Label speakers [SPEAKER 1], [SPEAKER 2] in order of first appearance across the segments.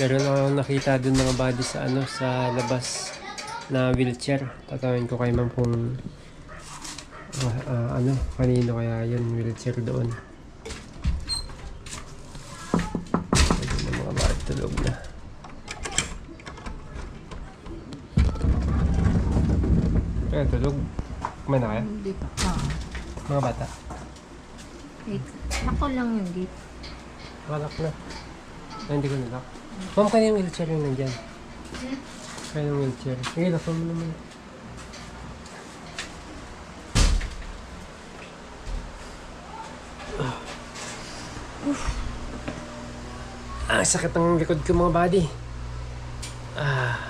[SPEAKER 1] Meron akong nakita dun mga body sa ano sa labas na wheelchair. Tatawin ko kay ma'am kung ah, ah, ano, kanino kaya yun wheelchair doon. Ayun na mga body tulog na. Kaya tulog. Kumain na kaya?
[SPEAKER 2] Hindi pa. Ah.
[SPEAKER 1] Mga bata.
[SPEAKER 2] Wait. Ako lang yung gate.
[SPEAKER 1] Malak na. Ay, hindi ko nalak. Ma'am, kaya yung wheelchair yung nandyan. Kaya yung wheelchair. Sige, lakon mo naman. Ah, sakit ng likod ko mga body. Ah.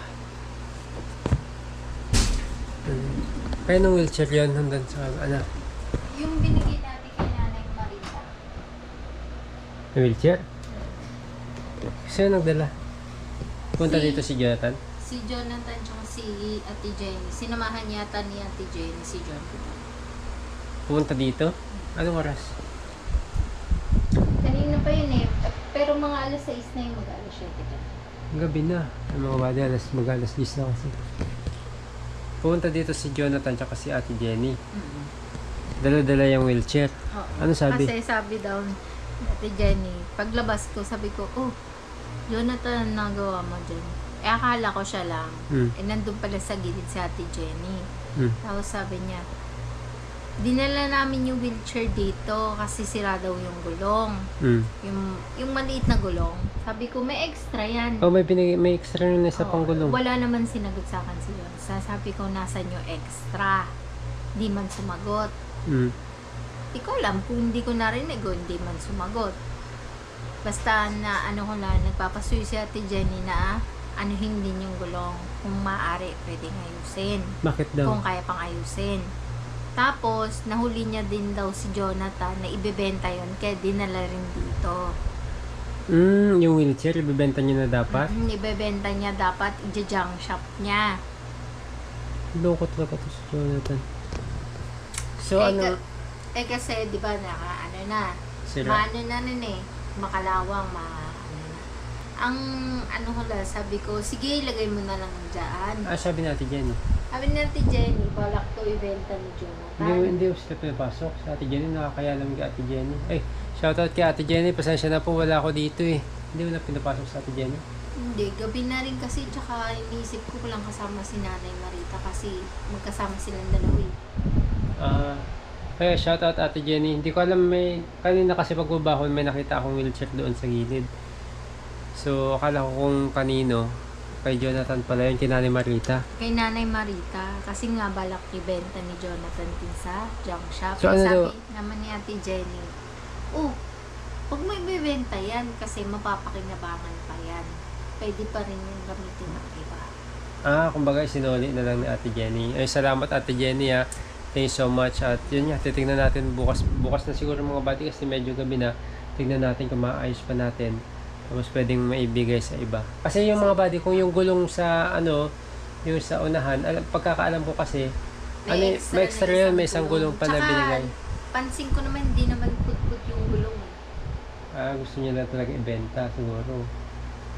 [SPEAKER 1] Hmm. Kaya nung wheelchair yun, nandun sa ano.
[SPEAKER 2] Yung binigay natin kay Nanay Marita.
[SPEAKER 1] Yung wheelchair? Sino nagdala? Punta
[SPEAKER 2] Si-
[SPEAKER 1] dito si Jonathan?
[SPEAKER 2] Si Jonathan tsaka si Ate Jenny. Sinamahan yata ni Ate Jenny si Jonathan.
[SPEAKER 1] Pumunta dito? Anong oras?
[SPEAKER 2] Kanina pa yun eh. Pero mga alas 6 na yung mag-alas 7 ka.
[SPEAKER 1] Gabi na. Ang mga body, alas, mag alas 10 na kasi. Pumunta dito si Jonathan tsaka si Ate Jenny. Dala-dala yung wheelchair.
[SPEAKER 2] Oo.
[SPEAKER 1] Ano sabi?
[SPEAKER 2] Kasi sabi daw ni Ate Jenny, paglabas ko, sabi ko, oh, Jonathan, nagawa mo dyan. Eh, akala ko siya lang.
[SPEAKER 1] Hmm.
[SPEAKER 2] Eh, nandun pala sa gilid si Ate Jenny.
[SPEAKER 1] Hmm.
[SPEAKER 2] Tapos sabi niya, dinala namin yung wheelchair dito kasi sira daw yung gulong.
[SPEAKER 1] Hmm.
[SPEAKER 2] Yung, yung maliit na gulong. Sabi ko, may extra yan.
[SPEAKER 1] Oh, may, binigay, may extra na isa pang gulong.
[SPEAKER 2] Wala naman sinagot sa akin si Yon. Sabi ko, nasan yung extra? Di man sumagot.
[SPEAKER 1] Hmm.
[SPEAKER 2] Di ko alam kung hindi ko narinig o hindi man sumagot. Basta na ano ko lang, nagpapasuyo si Ate Jenny na anuhin din yung gulong. Kung maaari, pwedeng ayusin.
[SPEAKER 1] Bakit daw?
[SPEAKER 2] Kung kaya pang ayusin. Tapos, nahuli niya din daw si Jonathan na ibebenta yon kaya dinala rin dito.
[SPEAKER 1] Hmm, yung wheelchair, ibibenta niyo na dapat?
[SPEAKER 2] Mm, ibebenta niya dapat, i-junk shop niya.
[SPEAKER 1] Loko talaga to si Jonathan. So,
[SPEAKER 2] eh,
[SPEAKER 1] ano?
[SPEAKER 2] ka- eh kasi, di ba, naka, ano na,
[SPEAKER 1] Sira.
[SPEAKER 2] maano na nun eh, makalawang, ma, ano. Ang, ano ko lang, sabi ko, sige, ilagay mo na lang dyan.
[SPEAKER 1] Ah, sabi natin Jenny.
[SPEAKER 2] Sabi natin, Jenny, balak to ibenta ni Jonathan.
[SPEAKER 1] Hindi, hindi ko sila pinapasok. Sa Ate Jenny, nakakaya lang kay Ate Jenny. Ay, shoutout kay Ate Jenny. Pasensya na po, wala ako dito eh. Hindi mo na pinapasok sa Ate Jenny.
[SPEAKER 2] Hindi, gabi na rin kasi, tsaka iniisip ko lang kasama si Nanay Marita kasi magkasama silang dalawa eh.
[SPEAKER 1] Ah, kaya shoutout Ate Jenny. Hindi ko alam may, kanina kasi pagbaba ko, may nakita akong wheelchair doon sa gilid. So, akala ko kung kanino, kay Jonathan pala yun, kay Nanay Marita.
[SPEAKER 2] Kay Nanay Marita, kasi nga balak ibenta ni Jonathan din sa junk shop.
[SPEAKER 1] So, ano
[SPEAKER 2] sabi
[SPEAKER 1] daw-
[SPEAKER 2] naman ni Ate Jenny, oh, pag may bibenta yan, kasi mapapakinabangan pa yan. Pwede pa rin yung gamitin ng iba.
[SPEAKER 1] Ah, kumbaga sinuli na lang ni Ate Jenny. Ay, salamat Ate Jenny ha. Thank you so much. At yun nga, titignan natin bukas. Bukas na siguro mga bati kasi medyo gabi na. Tignan natin kung maayos pa natin. Tapos pwedeng maibigay sa iba. Kasi yung mga body, kung yung gulong sa ano, yung sa unahan, alam, pagkakaalam ko kasi, ano, may extra, may extra
[SPEAKER 2] na
[SPEAKER 1] yun, may isang gulong pa na binigay.
[SPEAKER 2] pansin ko naman, hindi naman put-put yung gulong. eh.
[SPEAKER 1] Ah, gusto niya lang talaga ibenta siguro.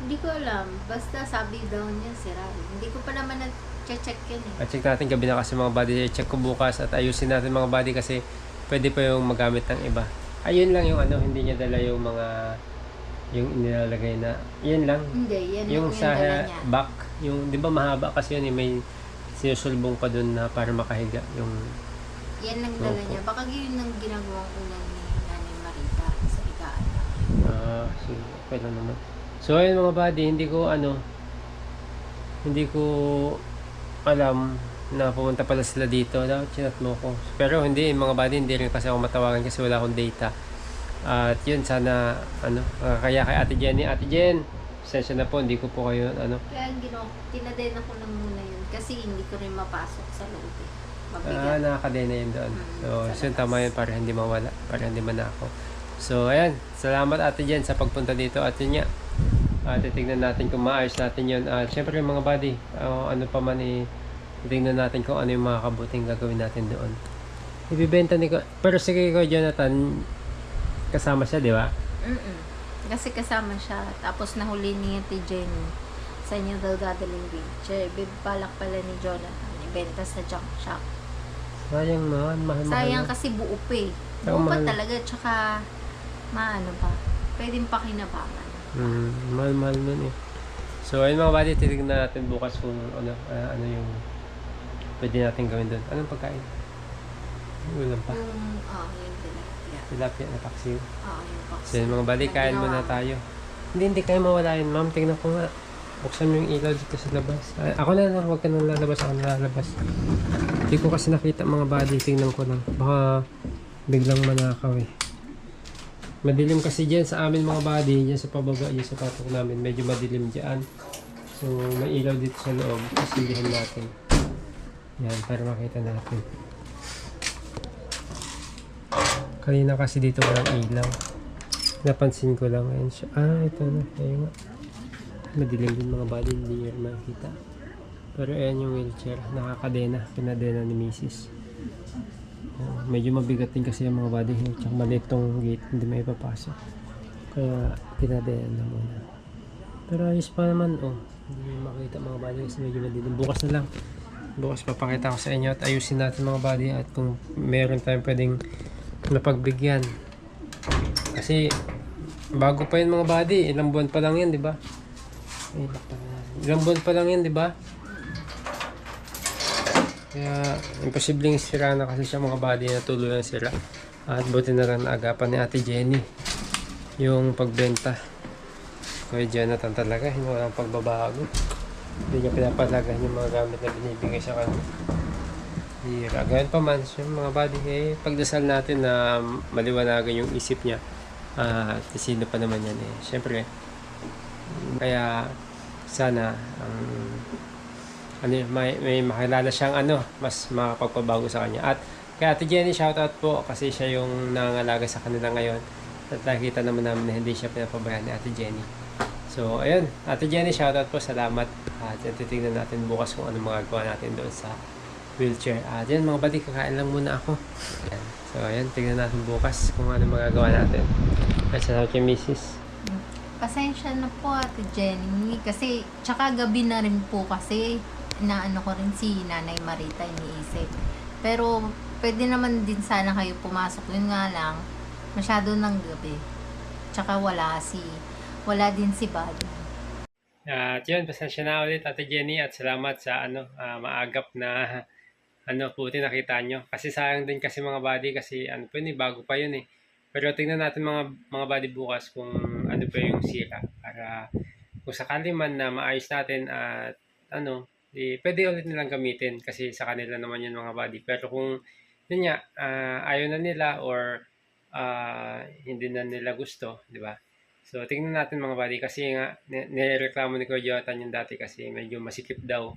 [SPEAKER 2] Hindi ko alam. Basta sabi daw niya, sira. Hindi ko pa naman nag-check yun eh.
[SPEAKER 1] At check natin gabi na kasi mga body. Check ko bukas at ayusin natin mga body kasi pwede pa yung magamit ng iba. Ayun lang yung ano, hindi niya dala yung mga yung inilalagay na yun lang
[SPEAKER 2] Hindi, yan
[SPEAKER 1] yung
[SPEAKER 2] yung
[SPEAKER 1] sa
[SPEAKER 2] niya.
[SPEAKER 1] back yung di ba mahaba kasi yun eh, may sinusulbong pa dun na para makahiga yung
[SPEAKER 2] Yan ang dala niya. Baka yun ang ginagawang una ni Nanay Marita sa ikaan.
[SPEAKER 1] ah sige okay lang naman so ayun mga body hindi ko ano hindi ko alam na pumunta pala sila dito dapat chinat mo ko pero hindi mga body hindi rin kasi ako matawagan kasi wala akong data at yun sana ano ah, kaya kay ate Jenny ate Jen session na po hindi ko po kayo ano
[SPEAKER 2] Kaya ginawa, tinaden ako lang muna yun. Kasi hindi ko rin mapasok sa loob eh.
[SPEAKER 1] Ah,
[SPEAKER 2] Mabigat.
[SPEAKER 1] nakakadena yun doon.
[SPEAKER 2] Mm,
[SPEAKER 1] So, so
[SPEAKER 2] labas.
[SPEAKER 1] tama yun para hindi mawala, para hindi manako. So, ayan. Salamat ate Jen sa pagpunta dito. At yun nga, uh, titignan natin kung maayos natin yun. At syempre yung mga buddy, ah, ano pa man eh, titignan natin kung ano yung mga kabuting gagawin natin doon. Ibibenta ni ko, pero sige ko Jonathan, kasama siya, di ba?
[SPEAKER 2] Mm-mm. Kasi kasama siya. Tapos nahuli ni Ate Jenny. Sa inyo daw dadaling wheelchair. Balak pala ni Jonathan. Ibenta sa junk shop.
[SPEAKER 1] Sayang naman, mahal mahal.
[SPEAKER 2] Sayang kasi buo pa eh. Buo pa talaga. Tsaka, maano pa. Pwedeng pakinabangan.
[SPEAKER 1] Mm, mahal mahal nun eh. So ayun mga buddy, titignan natin bukas kung ano, ah, ano yung pwede natin gawin doon. Anong pagkain? Ulam pa.
[SPEAKER 2] Yung, oh, yung tilapia.
[SPEAKER 1] Tilapia na paksiw.
[SPEAKER 2] Oo, yung box.
[SPEAKER 1] So yun mga buddy, kain muna tayo. Hindi, hindi kayo mawala yun. Ma'am, tingnan ko nga. Buksan mo yung ilaw dito sa labas. Ay, ako na lang, huwag ka nang lalabas. Ako na lalabas. Hindi ko kasi nakita mga buddy. Tingnan ko lang. Baka biglang manakaw eh. Madilim kasi dyan sa amin mga buddy. Dyan sa pababa, dyan sa patok namin. Medyo madilim dyan. So, may ilaw dito sa loob. Kasindihan natin. Yan, para makita natin. Kanina kasi dito walang ilaw. Napansin ko lang. Ayun siya. Ah, ito na. Ayun nga. Madilim din mga body. Hindi nyo makita. Pero ayan yung wheelchair. Nakakadena. Pinadena ni Mrs. Medyo mabigat din kasi yung mga body. Tsaka maliit tong gate. Hindi may papasok. Kaya pinadena na muna. Pero ayos pa naman. Oh. Hindi makita mga body kasi medyo madilim. Bukas na lang. Bukas papakita ko sa inyo at ayusin natin mga body at kung meron tayong pwedeng napagbigyan. Kasi bago pa yun mga body, ilang buwan pa lang yan, di ba? Ilang buwan pa lang yan, di ba? Kaya imposibleng sira na kasi siya mga body na tuluyan sira. At buti na lang naagapan ni Ate Jenny yung pagbenta. Kuya Jonathan talaga, hindi walang pagbabago. Hindi niya pinapalagan yung mga gamit na binibigay sa kanya. Hira. Ganyan pa man, yung mga body, eh, pagdasal natin na maliwanagan yung isip niya. Ah, at sino pa naman yan eh. Siyempre, kaya sana ang ano may, may makilala siyang ano, mas makapagpabago sa kanya. At kay Ate Jenny, shoutout po kasi siya yung nangangalaga sa kanila ngayon. At nakikita naman namin na hindi siya pinapabayaan ni Ate Jenny. So, ayun. Ate Jenny, shoutout po. Salamat. At titignan natin bukas kung ano magagawa natin doon sa wheelchair. At yan, mga badi, kakain lang muna ako. Ayan. So, ayan, tignan natin bukas kung ano magagawa natin. At salamat kay Mrs.
[SPEAKER 2] Pasensya na po Ate Jenny. Kasi, tsaka gabi na rin po kasi na ano ko rin si Nanay Marita iniisip. Pero, pwede naman din sana kayo pumasok. Yun nga lang, masyado ng gabi. Tsaka wala si, wala din si Buddy.
[SPEAKER 1] At yun, pasensya na ulit Ate Jenny at salamat sa ano ah, maagap na ano puti nakita nyo. Kasi sayang din kasi mga body kasi ano po yun eh, bago pa yun eh. Pero tingnan natin mga mga body bukas kung ano pa yung sira para kung sakali man na maayos natin at ano, eh, pwede ulit nilang gamitin kasi sa kanila naman yun mga body. Pero kung yun nga, ah, ayaw na nila or ah, hindi na nila gusto, di ba? So, tingnan natin mga buddy kasi nga, ni- nireklamo ni Kuya Jonathan yung dati kasi medyo masikip daw.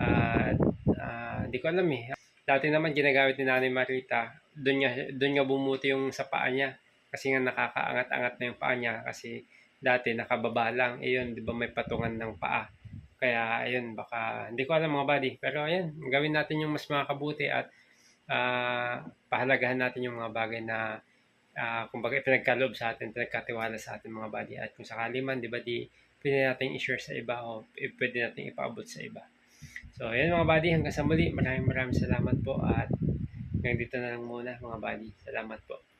[SPEAKER 1] At ah, hindi ko alam eh. Dati naman ginagamit ni Nanay Marita, doon nga, doon nga bumuti yung sa paa niya. Kasi nga nakakaangat-angat na yung paa niya kasi dati nakababa lang. Eh yun, di ba may patungan ng paa. Kaya ayun, baka, hindi ko alam mga buddy. Pero ayun, gawin natin yung mas makakabuti at ah, pahalagahan natin yung mga bagay na ah kumbaga pinagkaloob sa atin, pinagkatiwala sa atin mga buddy. At kung sakali man, di ba, di pwede natin i-share sa iba o i- pwede natin ipaabot sa iba. So, ayan mga buddy, hanggang sa muli. Maraming maraming salamat po at hanggang dito na lang muna mga buddy. Salamat po.